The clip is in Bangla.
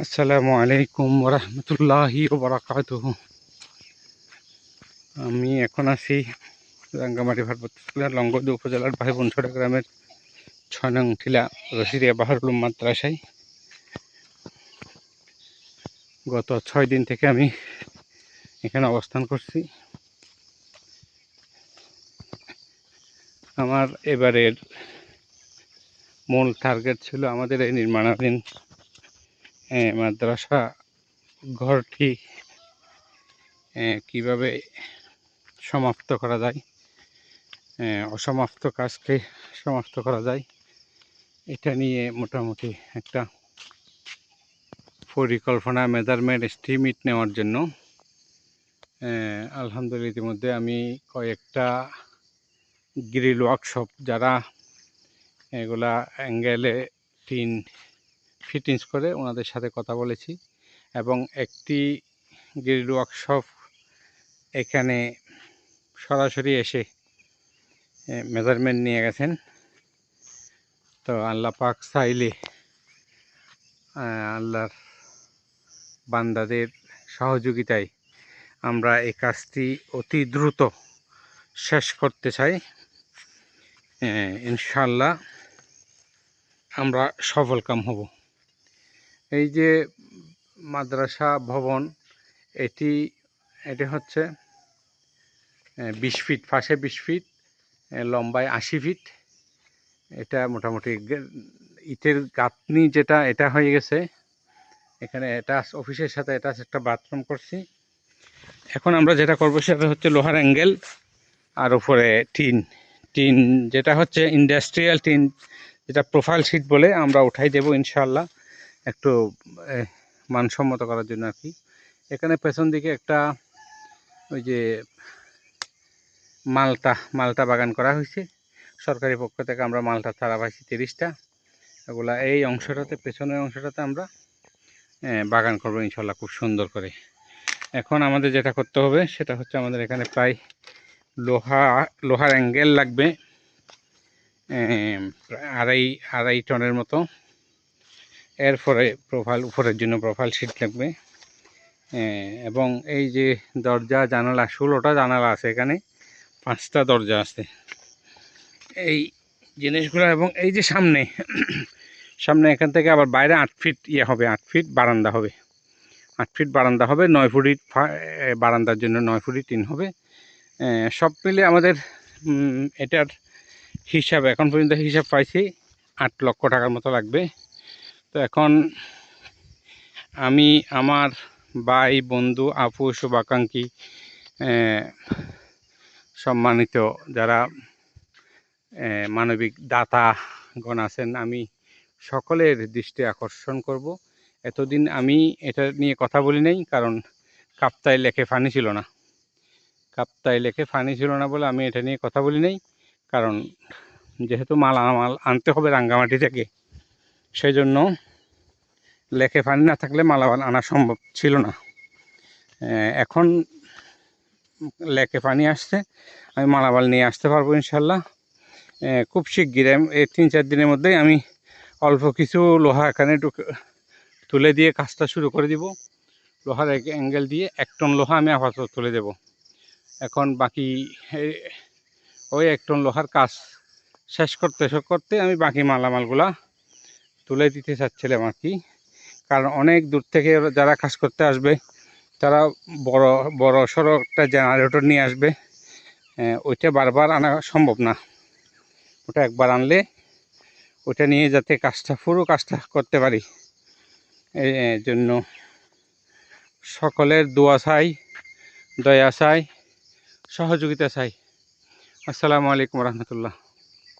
আসসালামু আলাইকুম রহমতুল্লাহি বারাকাত আমি এখন আছি রাঙ্গামাটি জেলার লঙ্গদু উপজেলার ভাই বনছড়া গ্রামের ছয় নং টিলা রশিদিয়া বাহারুল মাদ্রাসায় গত ছয় দিন থেকে আমি এখানে অবস্থান করছি। আমার এবারের মূল টার্গেট ছিল আমাদের এই নির্মাণাধীন মাদ্রাসা ঘরটি কীভাবে সমাপ্ত করা যায়? অসমাপ্ত কাজকে সমাপ্ত করা যায়? এটা নিয়ে মোটামুটি একটা পরিকল্পনা, মেজারমেন্ট, এস্টিমেট নেওয়ার জন্য। আলহামদুলিল্লাহ ইতিমধ্যে আমি কয়েকটা গ্রিল ওয়ার্কশপ, যারা এগুলা অ্যাঙ্গেলে টিন ফিটিংস করে ওনাদের সাথে কথা বলেছি এবং একটি গ্রিল ওয়ার্কশপ এখানে সরাসরি এসে মেজারমেন্ট নিয়ে গেছেন। তো আল্লাহ পাক চাইলে আল্লাহর বান্দাদের সহযোগিতায় আমরা এই কাজটি অতি দ্রুত শেষ করতে চাই। ইনশাল্লাহ আমরা সফলকাম হব। এই যে মাদ্রাসা ভবন, এটি এটি হচ্ছে বিশ ফিট, পাশে বিশ ফিট লম্বায় আশি ফিট। এটা মোটামুটি ইটের গাঁথনি যেটা, এটা হয়ে গেছে। এখানে এটা অফিসের সাথে এটা একটা বাথরুম করছি। এখন আমরা যেটা করব সেটা হচ্ছে লোহার অ্যাঙ্গেল, আর উপরে টিন। টিন যেটা হচ্ছে ইন্ডাস্ট্রিয়াল টিন, যেটা প্রোফাইল শিট বলে আমরা উঠাই দেব ইনশাল্লাহ একটু মানসম্মত করার জন্য আর কি। এখানে পেছন দিকে একটা ওই যে মালটা মালটা বাগান করা হয়েছে। সরকারি পক্ষ থেকে আমরা মালটা চারা পাইছি তিরিশটা। এগুলা এই অংশটাতে, পেছনের অংশটাতে আমরা বাগান করব ইনশাল্লাহ খুব সুন্দর করে। এখন আমাদের যেটা করতে হবে, সেটা হচ্ছে আমাদের এখানে প্রায় লোহা, লোহার অ্যাঙ্গেল লাগবে আড়াই আড়াই টনের মতো। এরপরে প্রোফাইল উপরের জন্য প্রোফাইল শিট লাগবে এবং এই যে দরজা, জানালা, ষোলোটা জানালা আছে এখানে, পাঁচটা দরজা আছে। এই জিনিসগুলো এবং এই যে সামনে সামনে এখান থেকে আবার বাইরে আট ফিট ইয়ে হবে, আট ফিট বারান্দা হবে। আট ফিট বারান্দা হবে, নয় ফুটি বারান্দার জন্য নয় ফুটি টিন হবে। সব মিলে আমাদের এটার হিসাব, এখন পর্যন্ত হিসাব পাইছি, আট লক্ষ টাকার মতো লাগবে। এখন আমি, আমার ভাই, বন্ধু, আপু, শুভাকাঙ্ক্ষী সম্মানিত যারা মানবিক দাতাগণ আছেন, আমি সকলের দৃষ্টি আকর্ষণ করব। এতদিন আমি এটা নিয়ে কথা বলি নাই, কারণ কাপ্তায় লেখে ফানি ছিল না। কাপ্তায় লেখে ফানি ছিল না বলে আমি এটা নিয়ে কথা বলি নাই, কারণ যেহেতু মাল মাল আনতে হবে রাঙ্গামাটি থেকে সেই জন্য লেখে পানি না থাকলে মালামাল আনা সম্ভব ছিল না। এখন লেকে পানি আসছে, আমি মালামাল নিয়ে আসতে পারব ইনশাল্লাহ। খুব শিগগির এই তিন চার দিনের মধ্যেই আমি অল্প কিছু লোহা এখানে তুলে দিয়ে কাজটা শুরু করে দিব। লোহার এক অ্যাঙ্গেল দিয়ে এক টন লোহা আমি আপাতত তুলে দেব। এখন বাকি ওই এক টন লোহার কাজ শেষ করতে শেষ করতে আমি বাকি মালামালগুলা তুলে দিতে চাচ্ছিলাম আর কি কারণ অনেক দূর থেকে যারা কাজ করতে আসবে, তারা বড় বড় সড়ো একটা জেনারেটর নিয়ে আসবে। ওইটা বারবার আনা সম্ভব না। ওটা একবার আনলে ওটা নিয়ে যাতে কাজটা, পুরো কাজটা করতে পারি। এই জন্য সকলের দোয়া চাই, দয়া চাই, সহযোগিতা চাই। আসসালামু আলাইকুম রহমতুল্লাহ।